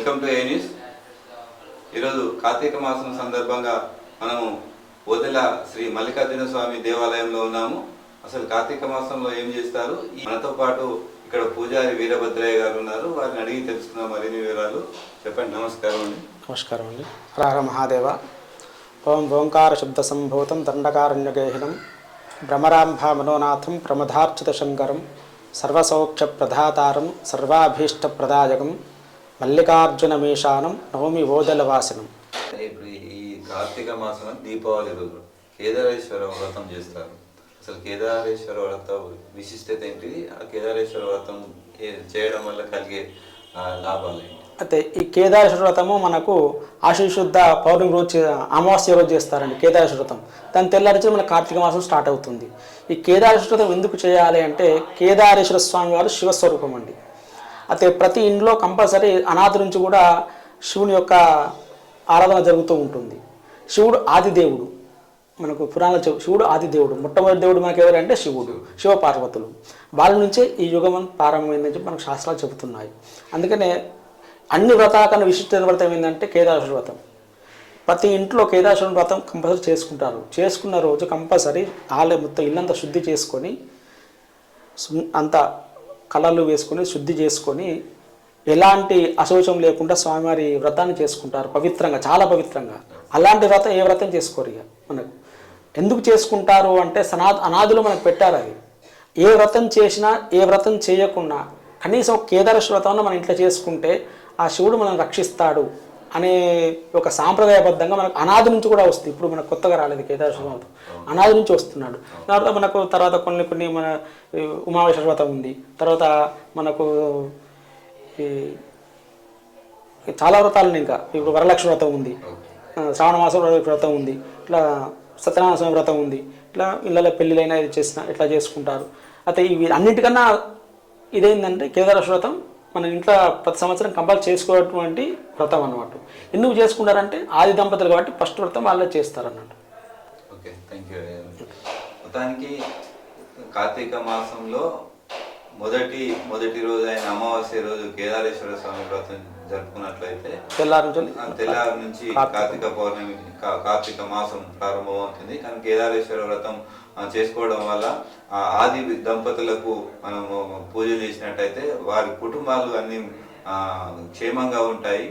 Welcome to A news ఈరోజు కార్తీక మాసం సందర్భంగా మనము వదిల శ్రీ మల్లికార్జున స్వామి దేవాలయంలో ఉన్నాము. అసలు కార్తీక మాసంలో ఏం చేస్తారు? మనతో పాటు ఇక్కడ పూజారి వీరభద్రయ్య గారు ఉన్నారు. వారిని అడిగి తెలుసుకుందాం మరిన్ని వివరాలు. చెప్పండి నమస్కారం అండి. నమస్కారం అండి. హర మహాదేవ. ఓం ఓంకార శబ్ద సంభూతం దండకారణ్యగేహినం. భ్రమరాంభ మనోనాథం ప్రమదార్చిత శంకరం. సర్వసౌఖ్య ప్రధాతారం సర్వాభీష్ట ప్రదాయకం. మల్లికార్జునమీశానం నవమి ఓదలవాసినం. ఇప్పుడు ఈ కార్తీక మాసం దీపావళి రోజు కేదారేశ్వర వ్రతం చేస్తారు. అసలు కేదారేశ్వర వ్రతం విశిష్టత ఏంటిది? ఆ కేదారేశ్వర వ్రతం చేయడం వల్ల కలిగే లాభాలు అయితే ఈ కేదారేశ్వర వ్రతము మనకు ఆశీశుద్ధ పౌర్ణమి రోజు అమావాస్య రోజు చేస్తారండి కేదారేశ్వర వ్రతం. దాని తెల్లారించి మన కార్తీక మాసం స్టార్ట్ అవుతుంది. ఈ కేదారేశ్వర వ్రతం ఎందుకు చేయాలి అంటే కేదారేశ్వర స్వామి వారు శివస్వరూపం అండి. అయితే ప్రతి ఇంట్లో కంపల్సరీ అనాథ నుంచి కూడా శివుని యొక్క ఆరాధన జరుగుతూ ఉంటుంది. శివుడు ఆదిదేవుడు. మనకు పురాణాలు చెప్ శివుడు ఆదిదేవుడు. మొట్టమొదటి దేవుడు మనకు ఎవరంటే శివుడు శివ పార్వతులు వాళ్ళ నుంచే ఈ యుగం ప్రారంభమైందని చెప్పి మనకు శాస్త్రాలు చెబుతున్నాయి. అందుకనే అన్ని వ్రతాల కన్నా వ్రతం ఏంటంటే కేదారేశ్వర వ్రతం. ప్రతి ఇంట్లో కేదారేశ్వర వ్రతం కంపల్సరీ చేసుకుంటారు. చేసుకున్న రోజు కంపల్సరీ ఆలయం మొత్తం ఇల్లంతా శుద్ధి చేసుకొని అంతా అంత కళలు వేసుకొని శుద్ధి చేసుకొని ఎలాంటి అశౌచం లేకుండా స్వామివారి వ్రతాన్ని చేసుకుంటారు. పవిత్రంగా చాలా పవిత్రంగా. అలాంటి వ్రతం ఏ వ్రతం చేసుకోరు ఇక మనకు. ఎందుకు చేసుకుంటారు అంటే సనా అనాథులు మనకు పెట్టారు అది ఏ వ్రతం చేసినా ఏ వ్రతం చేయకుండా కనీసం ఒక కేదారేశ్వర వ్రతం మనం ఇంట్లో చేసుకుంటే ఆ శివుడు మనం రక్షిస్తాడు. అనే ఒక సాంప్రదాయబద్ధంగా మనకు అనాథి నుంచి కూడా వస్తుంది. ఇప్పుడు మనకు కొత్తగా రాలేదు కేదారేశ్వర వ్రతం అనాథి నుంచి వస్తున్నాడు. తర్వాత మనకు తర్వాత కొన్ని కొన్ని మన ఈ ఉమావేశ్వర వ్రతం ఉంది. తర్వాత మనకు చాలా వ్రతాలు ఇంకా. ఇప్పుడు వరలక్ష్మి వ్రతం ఉంది. శ్రావణ మాసం వ్రతం ఉంది. ఇట్లా సత్యనారాయణ స్వామి వ్రతం ఉంది. ఇట్లా ఇళ్ళలో పెళ్ళిళ్ళైనా ఇది చేసిన ఇట్లా చేసుకుంటారు. అయితే ఇవి అన్నిటికన్నా ఇదేంటంటే కేదారేశ్వర వ్రతం మన ఇంట్లో ప్రతి సంవత్సరం కంపల్ చేసుకోవటువంటి వ్రతం అన్నమాట. ఎందుకు చేసుకుంటారంటే ఆది దంపతులు కాబట్టి ఫస్ట్ వ్రతం వాళ్ళే చేస్తారు అన్నట్టు ఓకే థ్యాంక్ యూ మొత్తానికి కార్తీక మాసంలో మొదటి మొదటి రోజు అయిన అమావాస్య రోజు కేదారేశ్వర స్వామి వ్రతం జరుపుకున్నట్లయితే తెల్లారి తెల్లారి నుంచి కార్తీక పౌర్ణమి కార్తీక మాసం ప్రారంభమవుతుంది. కానీ కేదారేశ్వర వ్రతం చేసుకోవడం వల్ల ఆ ఆది దంపతులకు మనము పూజలు చేసినట్టయితే వారి కుటుంబాలు అన్ని క్షేమంగా ఉంటాయి.